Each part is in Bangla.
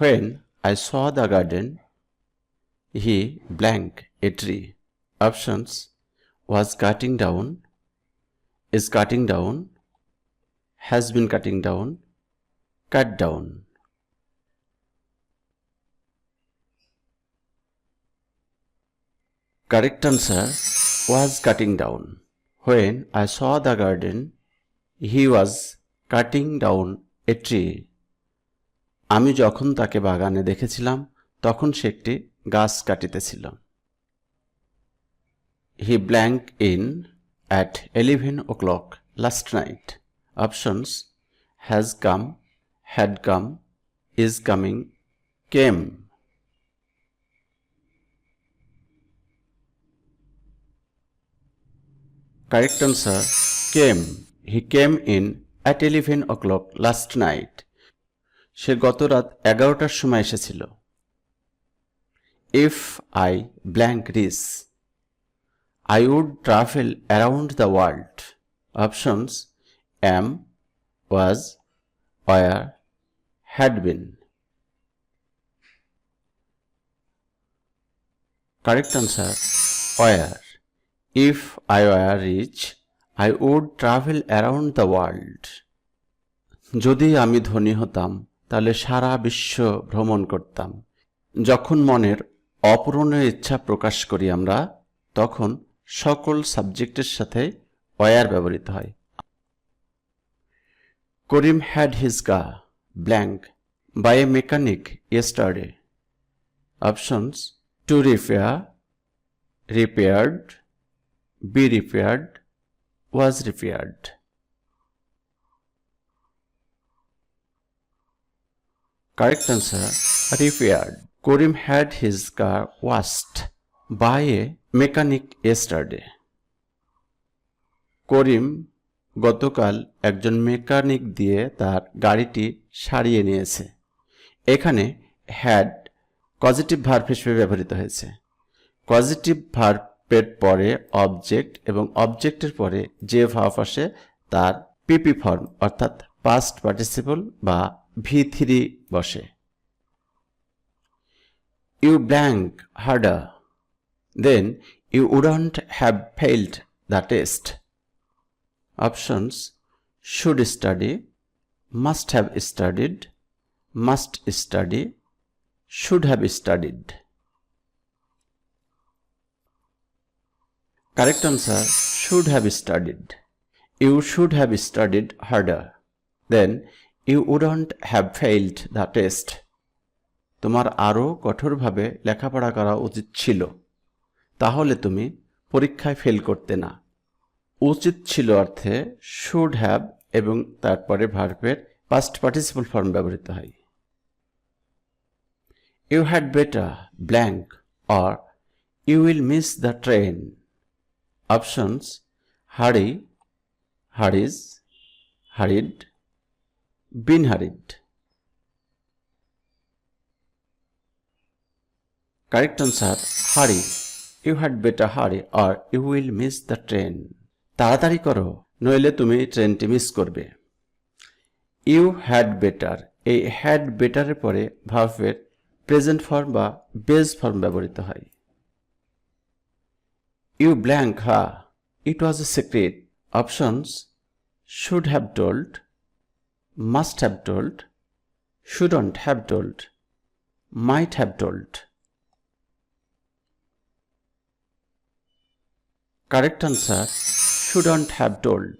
When I saw the garden, he blank a tree. Options was cutting down, is cutting down, has been cutting down, cut down. Correct answer was cutting down. When I saw the garden, he was cutting down a tree. আমি যখন তাকে বাগানে দেখেছিলাম তখন সে একটি গাছ কাটিতেছিল he blank in at eleven o'clock last night options has come had come is coming came answer came he came in at at o'clock last night সে গত রাত এগারোটার সময় এসেছিল if I blank rich I would travel around the world options am was were had been Correct answer where. If I were rich I would travel around the world যদি আমি ধনী হতাম তাহলে সারা বিশ্ব ভ্রমণ করতাম যখন মনের অপূরণীয় ইচ্ছা প্রকাশ করি আমরা তখন সকল সাবজেক্টের সাথে ওয়ার ব্যবহৃত হয় Karim had his car blank by a mechanic yesterday options to repair repaired be repaired was repaired Correct answer repaired. Karim had his car washed by a mechanic yesterday. Karim গতকাল একজন মেকানিক দিয়ে তার গাড়িটি সারিয়ে নিয়েছে এখানে হ্যাড পজিটিভ ভার্ভ হিসেবে ব্যবহৃত হয়েছে পজিটিভ ভার্ভের পরে অবজেক্ট এবং অবজেক্টের পরে যে ভার্ভ আসে তার পিপি ফর্ম অর্থাৎ পাস্ট পার্টিসিপল বা V3 বসে। You drank harder, then you wouldn't have failed the test. Options: should study, must have studied, must study, should have studied. Correct answer: should have studied. You should have studied harder. Then you wouldn't have failed the test তোমার আরও কঠোরভাবে লেখাপড়া করা উচিত ছিল তাহলে তুমি পরীক্ষায় ফেল করতে না উচিত ছিল অর্থে শুড হ্যাভ এবং তারপরে ভার্বের পাস্ট পার্টিসিপল ফর্ম ব্যবহৃত হয় you had better blank or you will miss the train options hurry hurries hurried been hurried correct answer hurry you had better hurry or you will miss the train তাড়াতাড়ি করো নইলে তুমি ট্রেনটি মিস করবে ইউ হ্যাড বেটার এই হ্যাড বেটারের পরে ভার্ফের প্রেজেন্ট ফর্ম বা বেজ ফর্ম ব্যবহৃত হয় you blank ha it was a secret options should have told must have told, shouldn't have told, might have told. Correct answer shouldn't have told.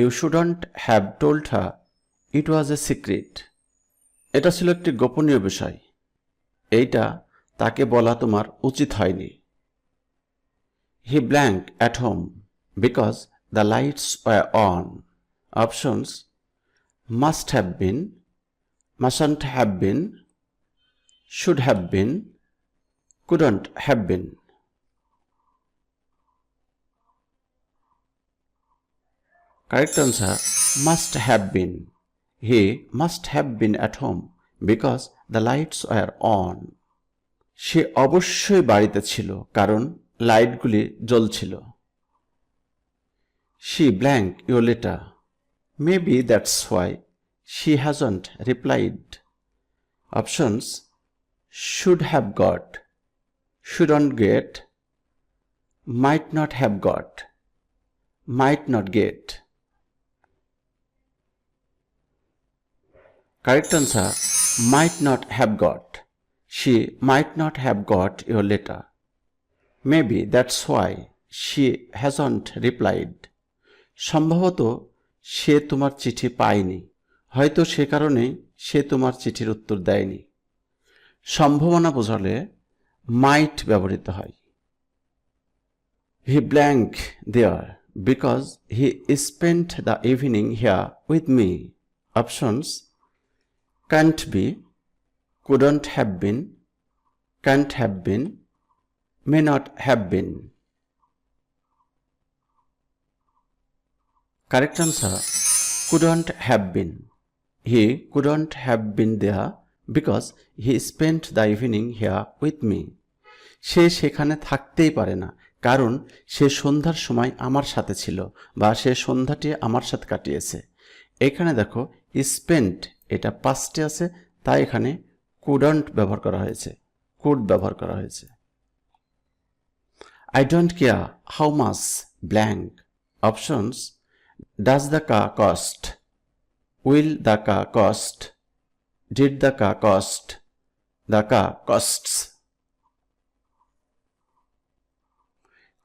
You shouldn't have told ha it was a secret এটা ছিল একটি গোপনীয় বিষয় এইটা তাকে বলা তোমার উচিত হয়নি he blank at home because the lights were on options must have been, mustn't have been, should have been, couldn't have been. Correct answer must have been. He must have been at home because the lights were on. সে অবশ্যই বাড়িতে ছিল কারণ লাইটগুলি জ্বলছিল blank your letter. Letter maybe that's why she hasn't replied options should have got shouldn't get might not have got might not get Correct answer might not have got. She might not have got your letter. Maybe that's why she hasn't replied. সম্ভবত সে তোমার চিঠি পায়নি হয়তো সে কারণে সে তোমার চিঠির উত্তর দেয়নি সম্ভাবনা বোঝালে মাইট ব্যবহৃত হয় he blank there because he spend the evening here with me options can't be couldn't have been can't have been may not have been Correct answer couldn't have been. He couldn't have been there because he spent the evening here with me. সে সেখানে থাকতেই পারে না কারণ সে সন্ধ্যার সময় আমার সাথে ছিল বা সে সন্ধ্যাটি আমার সাথে কাটিয়েছে এখানে দেখো স্পেন্ট এটা পাঁচটি আছে তাই এখানে কুডন্ট ব্যবহার করা হয়েছে কুড ব্যবহার করা হয়েছে I don't care how much blank options Does the car cost? Will the car cost? Did the car cost? The car costs.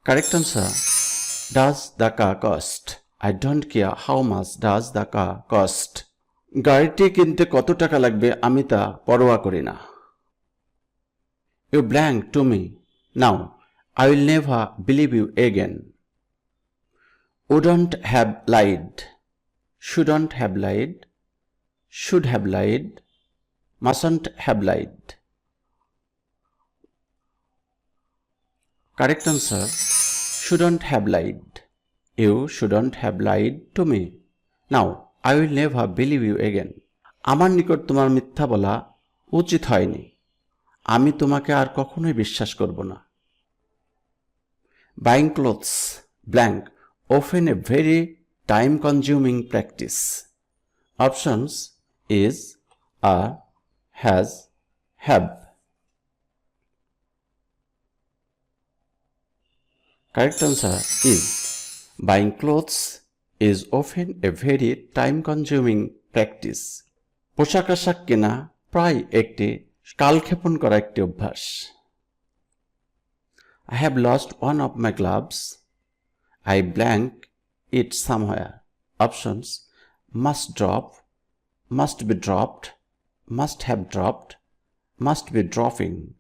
Correct answer. Does the car cost? I don't care how much does the car cost. গাড়িটি কিনতে কত টাকা লাগবে আমি তা পরোয়া করি না you blank to me now I will never believe you again wouldn't have lied shouldn't have lied should have lied mustn't have lied correct answer shouldn't have lied you shouldn't have lied to me now i will never believe you again আমার নিকট তোমার মিথ্যা বলা উচিত হয়নি আমি তোমাকে আর কখনোই বিশ্বাস করব না buying clothes blank often a very time consuming practice. Options is, are, has, have. Correct answer is buying clothes is often a very time consuming practice. পোশাক আশাক কেনা প্রায় একটি কালক্ষেপণ করা একটি অভ্যাস I have lost one of I blank it somewhere. Options must drop, must be dropped, must have dropped, must be dropping.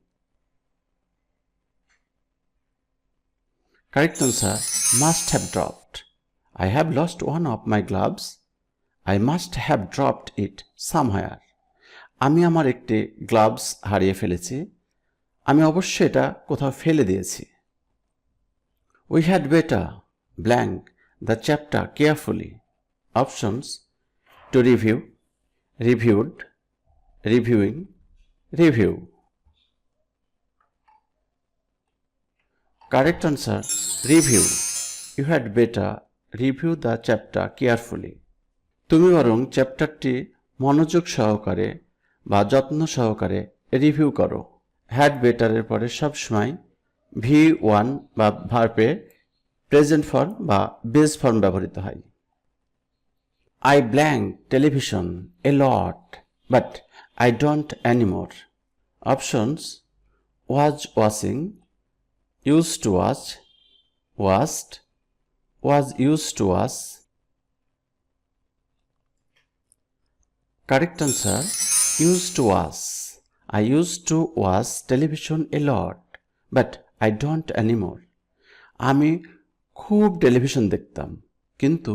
Correct answer must have dropped. I have lost one of my gloves. I must have dropped it somewhere. আমি আমার একটি গ্লাভস হারিয়ে ফেলেছি আমি অবশ্যই এটা কোথাও ফেলে দিয়েছি we had better blank the chapter carefully. Options to review, reviewed, reviewing, review. Correct answer review. You had better review the chapter carefully. তুমি বরং চ্যাপ্টারটি মনোযোগ সহকারে বা যত্ন সহকারে রিভিউ করো হ্যাড বেটারের পরে সবসময় ভি ওয়ান বা ভার্পের প্রেজেন্ট ফর্ম বা বেস ফর্ম ব্যবহৃত হয় I blank television a lot but I don't anymore options was watching use to watch was was use to watch correct answer use to watch I use to watch television a lot but I don't anymore আমি খুব টেলিভিশন দেখতাম কিন্তু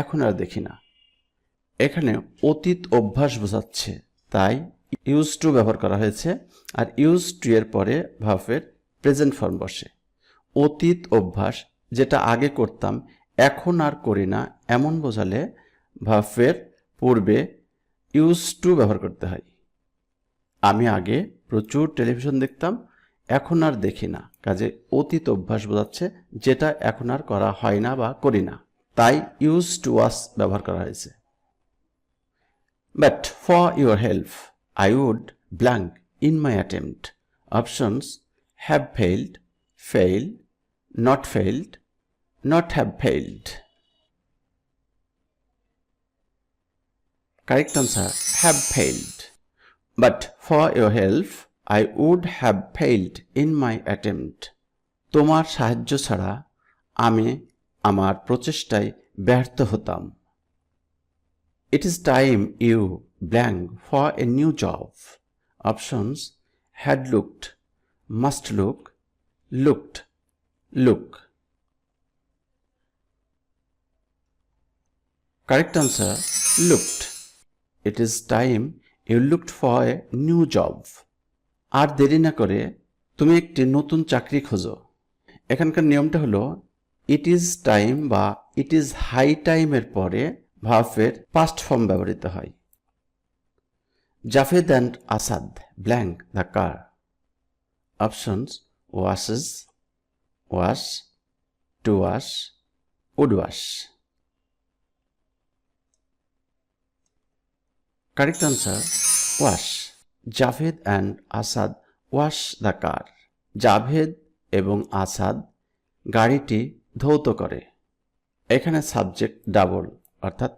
এখন আর দেখি না এখানে অতীত অভ্যাস বোঝাচ্ছে তাই ইউজ টু ব্যবহার করা হয়েছে আর ইউজ টু এর পরে ভাফের প্রেজেন্ট ফর্ম বসে অতীত অভ্যাস যেটা আগে করতাম এখন আর করি না এমন বোঝালে ভাফের পূর্বে ইউজ টু ব্যবহার করতে হয় আমি আগে প্রচুর টেলিভিশন দেখতাম এখন আর দেখি না কাজে অতীত অভ্যাস বোঝাচ্ছে যেটা এখন আর করা হয় না বা করি না তাই ইউজ টু ওয়াস ব্যবহার করা হয়েছে but for your help I would blank in my attempt options have failed fail not failed not have failed correct answer have failed but for your help I would have failed in my attempt তোমার সাহায্য ছাড়া আমি আমার প্রচেষ্টায় ব্যর্থ হতাম it is time you blank for a new job options had looked must look looked look correct answer looked it is time you looked for a new job আর দেরি না করে তুমি একটি নতুন চাকরি খোঁজো এখানকার নিয়মটা হলো ইট ইজ টাইম বা ইট ইজ হাই টাইমের পরে ভাফের পাস্ট ফর্ম ব্যবহৃত হয় Javed and Asad blank the car options washes wash to wash would wash correct answer wash Javed and Asad wash the car Javed এবং আসাদ গাড়িটি ধৌত করে এখানে সাবজেক্ট ডাবল অর্থাৎ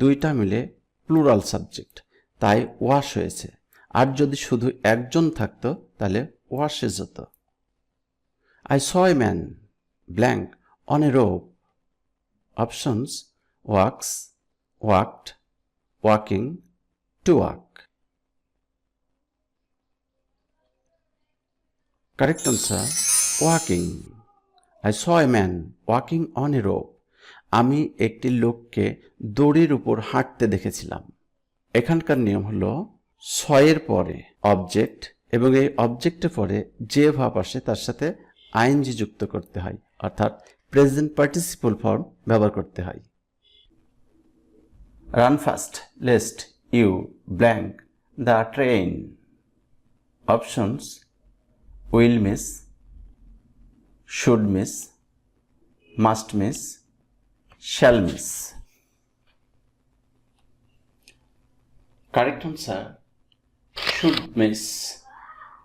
দুইটা মিলে প্লুরাল সাবজেক্ট তাই ওয়াশ হয়েছে আর যদি শুধু একজন থাকতো তাহলে ওয়াশে যেত I saw man blank on a rope options walks walked walking to walk Correct answer walking. I saw a man walking on a rope. আমি একটি লোককে দড়ির উপর হাঁটতে দেখেছিলাম এখানকার নিয়ম হলো ছয়ের পরে অবজেক্ট এবং এই অবজেক্টের পরে যে ভাব আসে তার সাথে আইনজি যুক্ত করতে হয় অর্থাৎ প্রেজেন্ট পার্টিসিপল ফর্ম ব্যবহার করতে হয় run fast lest you blank the train options will miss should miss must miss shall miss correct answer should miss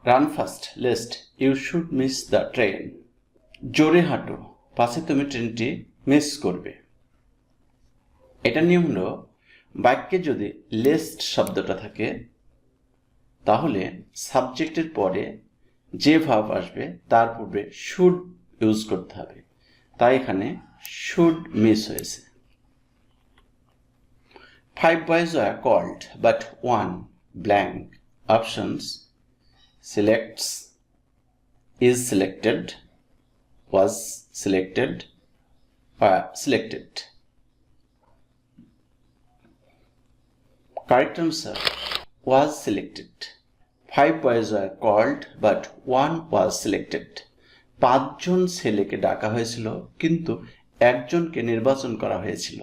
run fast lest you should miss the train জোরে হাঁটো পাশে তুমি ট্রেনটি মিস করবে এটা নিয়ম হলো বাক্যে যদি লেস্ট শব্দটা থাকে তাহলে সাবজেক্টের পরে যে ভাব আসবে তার পূর্বে শুড ইউজ করতে হবে তাই এখানে শুড মিস হয়েছে five boys are called but one blank options selects is selected was selected selected correct answer was selected five boys were called but one was selected পাঁচজন ছেলেকে ডাকা হয়েছিল কিন্তু একজনকে নির্বাচন করা হয়েছিল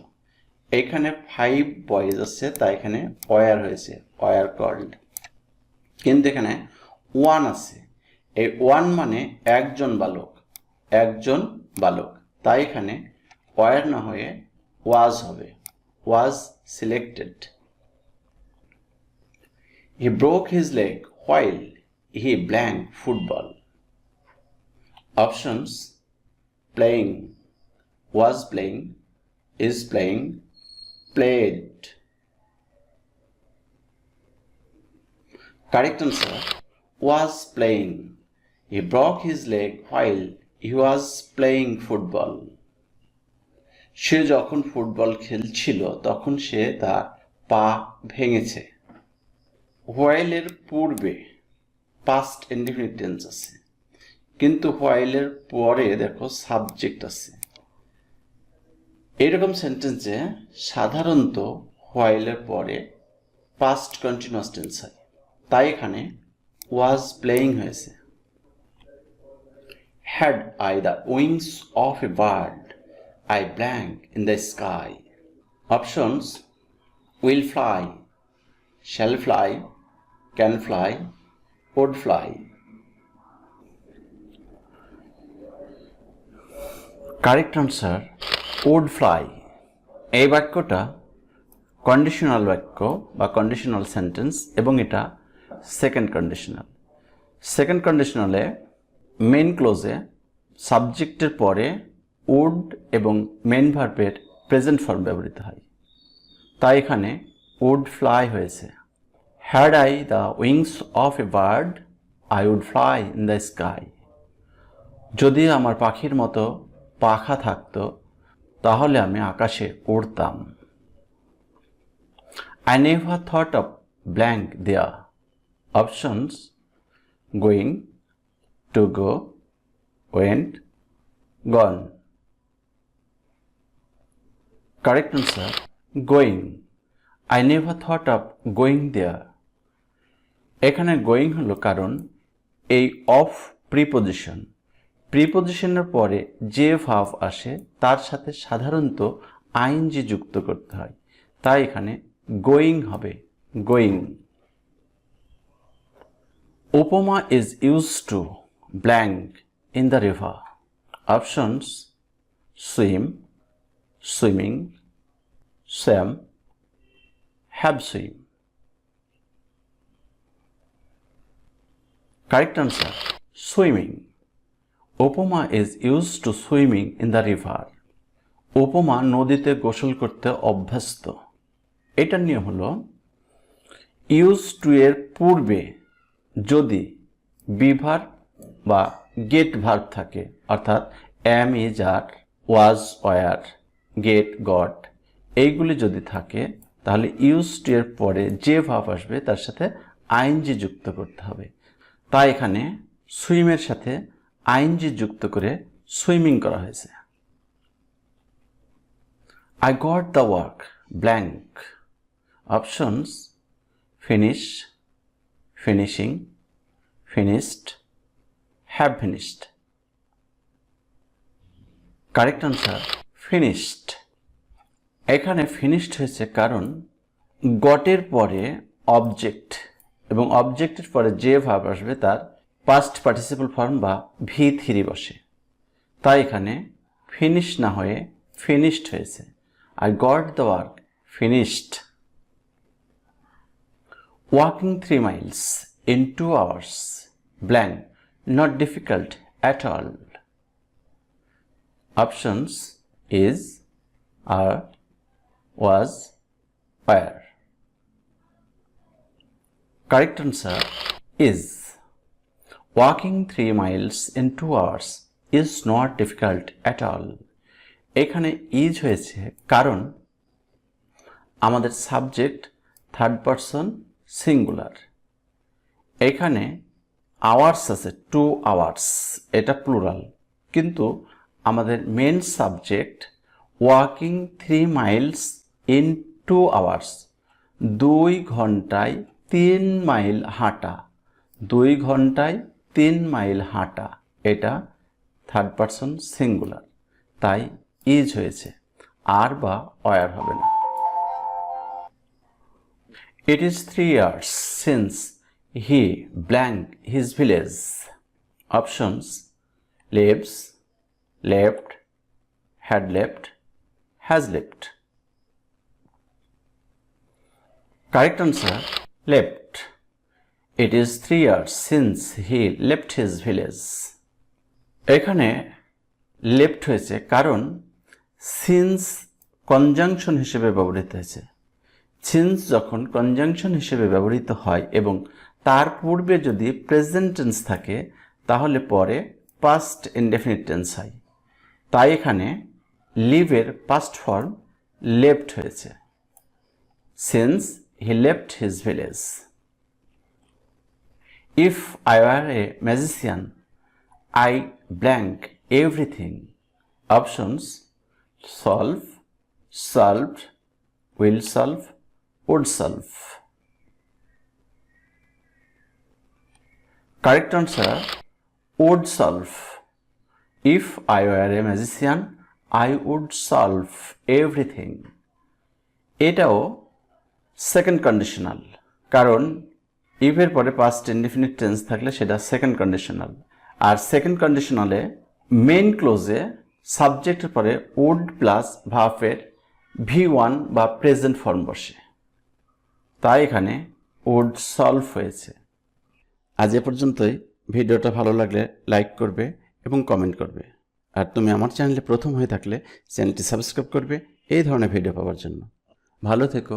এখানে ফাইভ বয়েজ আছে তা এখানে ওয়ার হয়েছে ওয়ার কল্ড কিন্তু এখানে ওয়ান আছে এই ওয়ান মানে একজন বালক একজন বালক তাই এখানে ওয়ার না হয়ে ওয়াজ হবে was selected he broke his leg while he blank football. Options playing, was playing, is playing, played. Correct answer was playing. He broke his leg while he was playing football. সে যখন ফুটবল খেলছিল তখন সে তার পা ভেঙেছে হোয়াইলের পূর্বে পাস্ট ইনডিফিনিট টেন্স আছে কিন্তু হোয়াইলের পরে দেখো সাবজেক্ট আছে এরকম সেন্টেন্সে সাধারণত হোয়াইলের পরে পাস্ট কন্টিনিউয়াস টেন্স হয় তাই এখানে ওয়াজ প্লেয়িং হয়েছে had I the wings of a bird I blank in the sky options will fly shall fly can fly, could fly. Correct answer could fly এই বাক্যটা কন্ডিশনাল বাক্য বা কন্ডিশনাল সেন্টেন্স এবং এটা সেকেন্ড কন্ডিশনাল সেকেন্ড কন্ডিশনালে মেন ক্লোজে সাবজেক্টের পরে উড এবং মেন ভার্বের প্রেজেন্ট ফর্ম ব্যবহৃত হয় তাই এখানে উড ফ্লাই হয়েছে Had I the wings of a bird, I would fly in the sky. যদি আমার পাখির মতো পাখা থাকতো তাহলে আমি আকাশে উড়তাম I never thought of blank their options going, to go, went, gone. Correct answer going. I never thought of going there. এখানে গোয়িং হলো কারণ এই অফ প্রিপোজিশন প্রিপোজিশনের পরে যে ভাব আসে তার সাথে সাধারণত আইন যে যুক্ত করতে হয় তাই এখানে গোয়িং হবে গোয়িং উপমা is use to blank in the river options swim swimming swam have swim Correct answer Swimming. Opoma is used to swimming in the river. উপমা নদীতে গোসল করতে অভ্যস্ত এটা নিয়ে হলো ইউজ টু এর পূর্বে যদি বিভার বা গেট ভার থাকে অর্থাৎ am is are was were get got এইগুলি যদি থাকে তাহলে ইউজ টু এর পরে যে ভাব আসবে তার সাথে আইনজি যুক্ত করতে হবে তাই এখানে সুইমের সাথে আইনজি যুক্ত করে সুইমিং করা হয়েছে I got the work blank options finish finishing finished have finished correct answer finished এখানে ফিনিশড হয়েছে কারণ গটের পরে অবজেক্ট এবং অবজেক্টের পরে যে ভাব আসবে তার পাস্ট পার্টিসিপল ফর্ম বা ভি থ্রি বসে তাই এখানে ফিনিশ না হয়ে ফিনিশড হয়েছে I got the work finished walking three miles in two hours blank not difficult at all options is are was were Correct answer is walking 3 miles in 2 hours is not difficult at all. এখানে ইজ হয়েছে কারণ আমাদের সাবজেক্ট থার্ড পারসন সিঙ্গুলার এখানে আওয়ার্স আছে টু আওয়ার্স এটা প্লুরাল কিন্তু আমাদের main subject walking three miles in two hours দুই ঘন্টায় তিন মাইল হাঁটা দুই ঘন্টায় তিন মাইল হাঁটা এটা থার্ড পারসন সিঙ্গুলার তাই ইজ হয়েছে আর বা অয়ার হবে না It is three years since he blank his village. Options lives, left, had left, has left. Correct answer left. It is three years since he left his village. এখানে লেফট হয়েছে কারণ সিন্স কনজাংশন হিসেবে ব্যবহৃত হয়েছে সিন্স যখন কনজাংশন হিসেবে ব্যবহৃত হয় এবং তার পূর্বে যদি প্রেজেন্ট টেন্স থাকে তাহলে পরে পাস্ট ইনডেফিনিট টেন্স হয় তাই এখানে লিভের পাস্ট ফর্ম লেফট হয়েছে since he left his village. If I were a magician, I blank everything. Options solve, solved, will solve, would solve. Correct answer would solve. If I were a magician, I would solve everything. এটাও সেকেন্ড কন্ডিশনাল কারণ ইভের পরে পাস্ট ইনডিফিনিট টেন্স থাকলে সেটা সেকেন্ড কন্ডিশনাল আর সেকেন্ড কন্ডিশনালে মেন ক্লোজে সাবজেক্টের পরে উড প্লাস ভাফের ভি ওয়ান বা প্রেজেন্ট ফর্ম বসে তাই এখানে উড সলভ হয়েছে আজ এ পর্যন্তই ভিডিওটা ভালো লাগলে লাইক করবে এবং কমেন্ট করবে আর তুমি আমার চ্যানেলে প্রথম হয়ে থাকলে চ্যানেলটি সাবস্ক্রাইব করবে এই ধরনের ভিডিও পাওয়ার জন্য ভালো থেকো